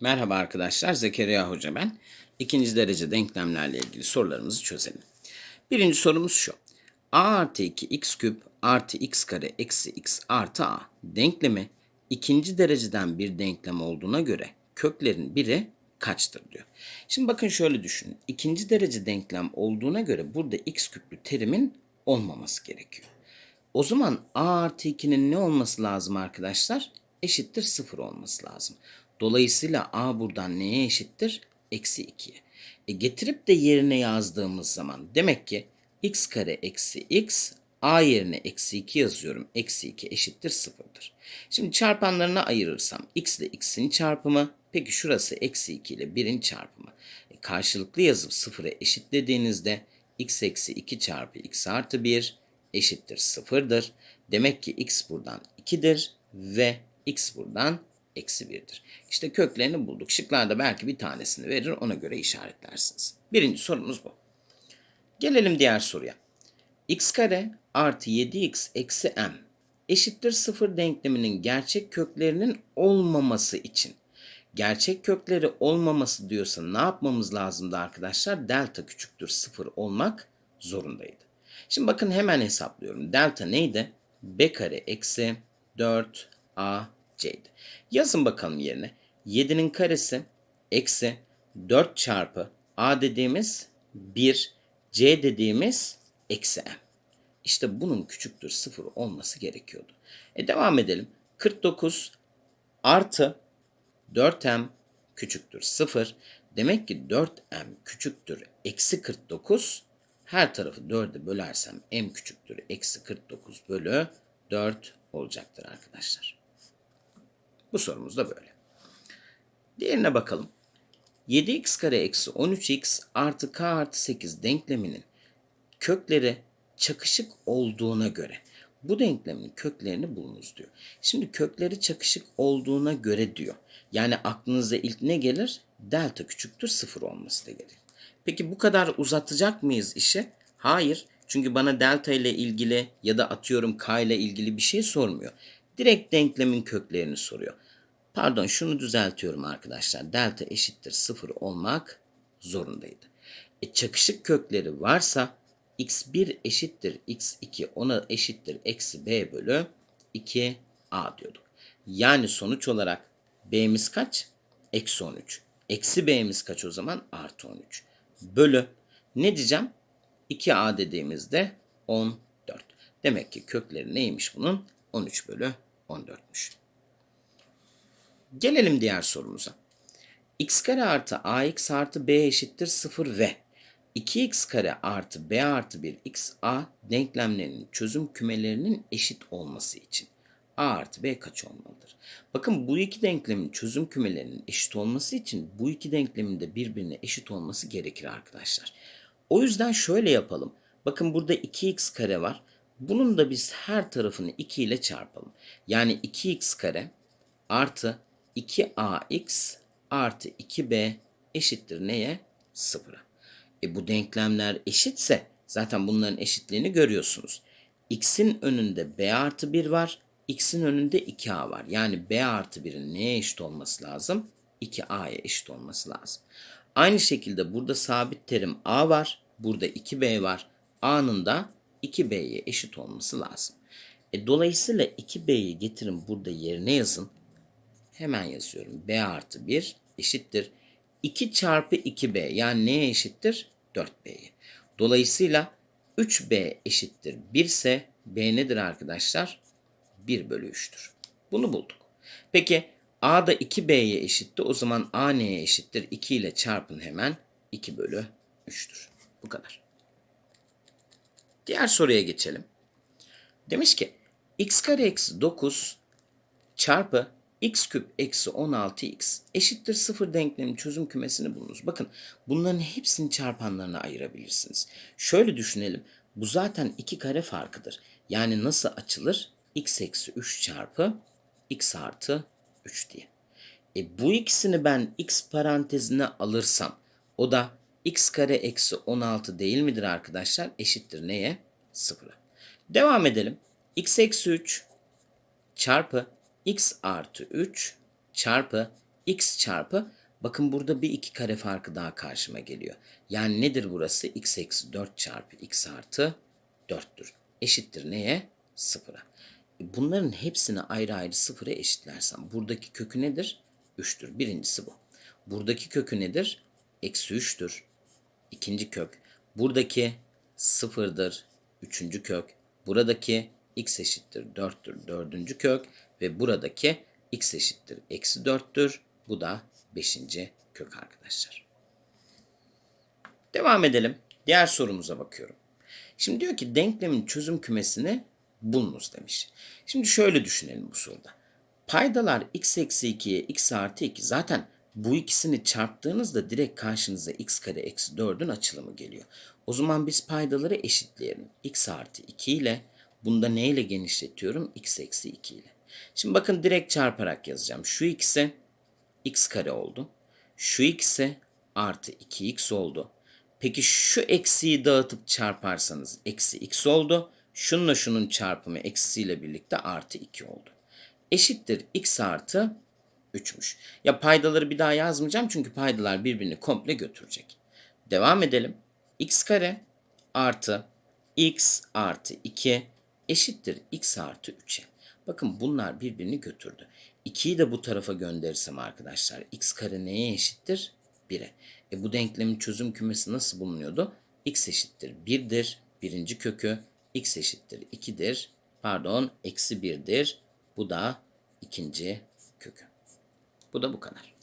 Merhaba arkadaşlar, Zekeriya Hoca ben. İkinci derece denklemlerle ilgili sorularımızı çözelim. Birinci sorumuz şu. a artı 2 x küp artı x kare eksi x artı a denklemi ikinci dereceden bir denklem olduğuna göre köklerin biri kaçtır diyor. Şimdi bakın şöyle düşünün. İkinci derece denklem olduğuna göre burada x küplü terimin olmaması gerekiyor. O zaman a artı 2'nin ne olması lazım arkadaşlar? Eşittir 0 olması lazım. Dolayısıyla a buradan neye eşittir? Eksi 2'ye. E getirip de yerine yazdığımız zaman demek ki x kare eksi x a yerine eksi 2 yazıyorum. Eksi 2 eşittir 0'dır. Şimdi çarpanlarına ayırırsam x ile x'in çarpımı peki şurası eksi 2 ile 1'in çarpımı. E karşılıklı yazıp 0'a eşitlediğinizde x eksi 2 çarpı x artı 1 eşittir 0'dır. Demek ki x buradan 2'dir ve x buradan eksi 1'dir. İşte köklerini bulduk. Şıklarda belki bir tanesini verir ona göre işaretlersiniz. Birinci sorumuz bu. Gelelim diğer soruya. x kare artı 7x eksi m eşittir 0 denkleminin gerçek köklerinin olmaması için. Gerçek kökleri olmaması diyorsa ne yapmamız lazımdı arkadaşlar? Delta küçüktür 0 olmak zorundaydı. Şimdi bakın hemen hesaplıyorum. Delta neydi? b kare eksi 4a c'ydi. Yazın bakalım yerine. 7'nin karesi eksi 4 çarpı a dediğimiz 1, c dediğimiz eksi m. İşte bunun küçüktür 0 olması gerekiyordu. E devam edelim. 49 artı 4m küçüktür 0. Demek ki 4m küçüktür eksi 49. Her tarafı 4'e bölersem m küçüktür eksi 49 bölü 4 olacaktır arkadaşlar. Bu sorumuz da böyle. Diğerine bakalım. 7x kare eksi 13x artı k artı 8 denkleminin kökleri çakışık olduğuna göre bu denklemin köklerini bulunuz diyor. Şimdi kökleri çakışık olduğuna göre diyor. Yani aklınıza ilk ne gelir? Delta küçüktür sıfır olması da gelir. Peki bu kadar uzatacak mıyız işi? Hayır. Çünkü bana delta ile ilgili ya da atıyorum k ile ilgili bir şey sormuyor. Direkt denklemin köklerini soruyor. Pardon şunu düzeltiyorum arkadaşlar. Delta eşittir 0 olmak zorundaydı. E, çakışık kökleri varsa x1 eşittir x2 ona eşittir eksi b bölü 2a diyorduk. Yani sonuç olarak b'miz kaç? Eksi 13. Eksi b'miz kaç o zaman? Artı 13. Bölü ne diyeceğim? 2a dediğimizde 14. Demek ki kökleri neymiş bunun? 13 bölü 14'müş. Gelelim diğer sorumuza. x kare artı ax artı b eşittir 0 ve 2x kare artı b artı 1 x a denklemlerinin çözüm kümelerinin eşit olması için a artı b kaç olmalıdır? Bakın bu iki denklemin çözüm kümelerinin eşit olması için bu iki denklemin de birbirine eşit olması gerekir arkadaşlar. O yüzden şöyle yapalım. Bakın burada 2x kare var. Bunun da biz her tarafını 2 ile çarpalım. Yani 2x kare artı 2ax artı 2b eşittir neye? 0'a. E bu denklemler eşitse zaten bunların eşitliğini görüyorsunuz. x'in önünde b artı 1 var. x'in önünde 2a var. Yani b artı 1'in neye eşit olması lazım? 2a'ya eşit olması lazım. Aynı şekilde burada sabit terim a var. Burada 2b var. a'nın da 2b'ye eşit olması lazım. E, dolayısıyla 2b'yi getirin burada yerine yazın. Hemen yazıyorum. b artı 1 eşittir. 2 çarpı 2b yani neye eşittir? 4b'ye. Dolayısıyla 3b eşittir 1 ise b nedir arkadaşlar? 1 bölü 3'tür. Bunu bulduk. Peki a da 2b'ye eşitti. O zaman a neye eşittir? 2 ile çarpın hemen 2 bölü 3'tür. Bu kadar. Diğer soruya geçelim. Demiş ki x kare eksi 9 çarpı x küp eksi 16x eşittir 0 denklemin çözüm kümesini bulunuz. Bakın bunların hepsini çarpanlarına ayırabilirsiniz. Şöyle düşünelim. Bu zaten iki kare farkıdır. Yani nasıl açılır? x eksi 3 çarpı x artı 3 diye. E bu ikisini ben x parantezine alırsam o da x kare eksi 16 değil midir arkadaşlar? Eşittir neye? 0'a. Devam edelim. x eksi 3 çarpı x artı 3 çarpı x çarpı bakın burada bir iki kare farkı daha karşıma geliyor. Yani nedir burası? x eksi 4 çarpı x artı 4'tür. Eşittir neye? Sıfıra. E, Bunların hepsini ayrı ayrı sıfıra eşitlersem buradaki kökü nedir? 3'tür. Birincisi bu. Buradaki kökü nedir? Eksi 3'tür. İkinci kök. Buradaki sıfırdır. Üçüncü kök. Buradaki x eşittir 4'tür. Dördüncü kök. Ve buradaki x eşittir eksi 4'tür. Bu da beşinci kök arkadaşlar. Devam edelim. Diğer sorumuza bakıyorum. Şimdi diyor ki denklemin çözüm kümesini bulunuz demiş. Şimdi şöyle düşünelim bu soruda. Paydalar x eksi 2'ye x artı 2 zaten bu ikisini çarptığınızda direkt karşınıza x kare eksi 4'ün açılımı geliyor. O zaman biz paydaları eşitleyelim. x artı 2 ile bunda ne ile genişletiyorum? x eksi 2 ile. Şimdi bakın direkt çarparak yazacağım. Şu ikisi x kare oldu. Şu ikisi artı 2x oldu. Peki şu eksiyi dağıtıp çarparsanız eksi x oldu. Şununla şunun çarpımı eksiyle birlikte artı 2 oldu. Eşittir x artı 3'müş. Ya paydaları bir daha yazmayacağım çünkü paydalar birbirini komple götürecek. Devam edelim. x kare artı x artı 2 eşittir x artı 3'e. Bakın bunlar birbirini götürdü. 2'yi de bu tarafa gönderirsem arkadaşlar x kare neye eşittir? 1'e. E bu denklemin çözüm kümesi nasıl bulunuyordu? x eşittir 1'dir. Birinci kökü x eşittir 2'dir. Pardon eksi 1'dir. Bu da ikinci kökü. Bu da bu kadar.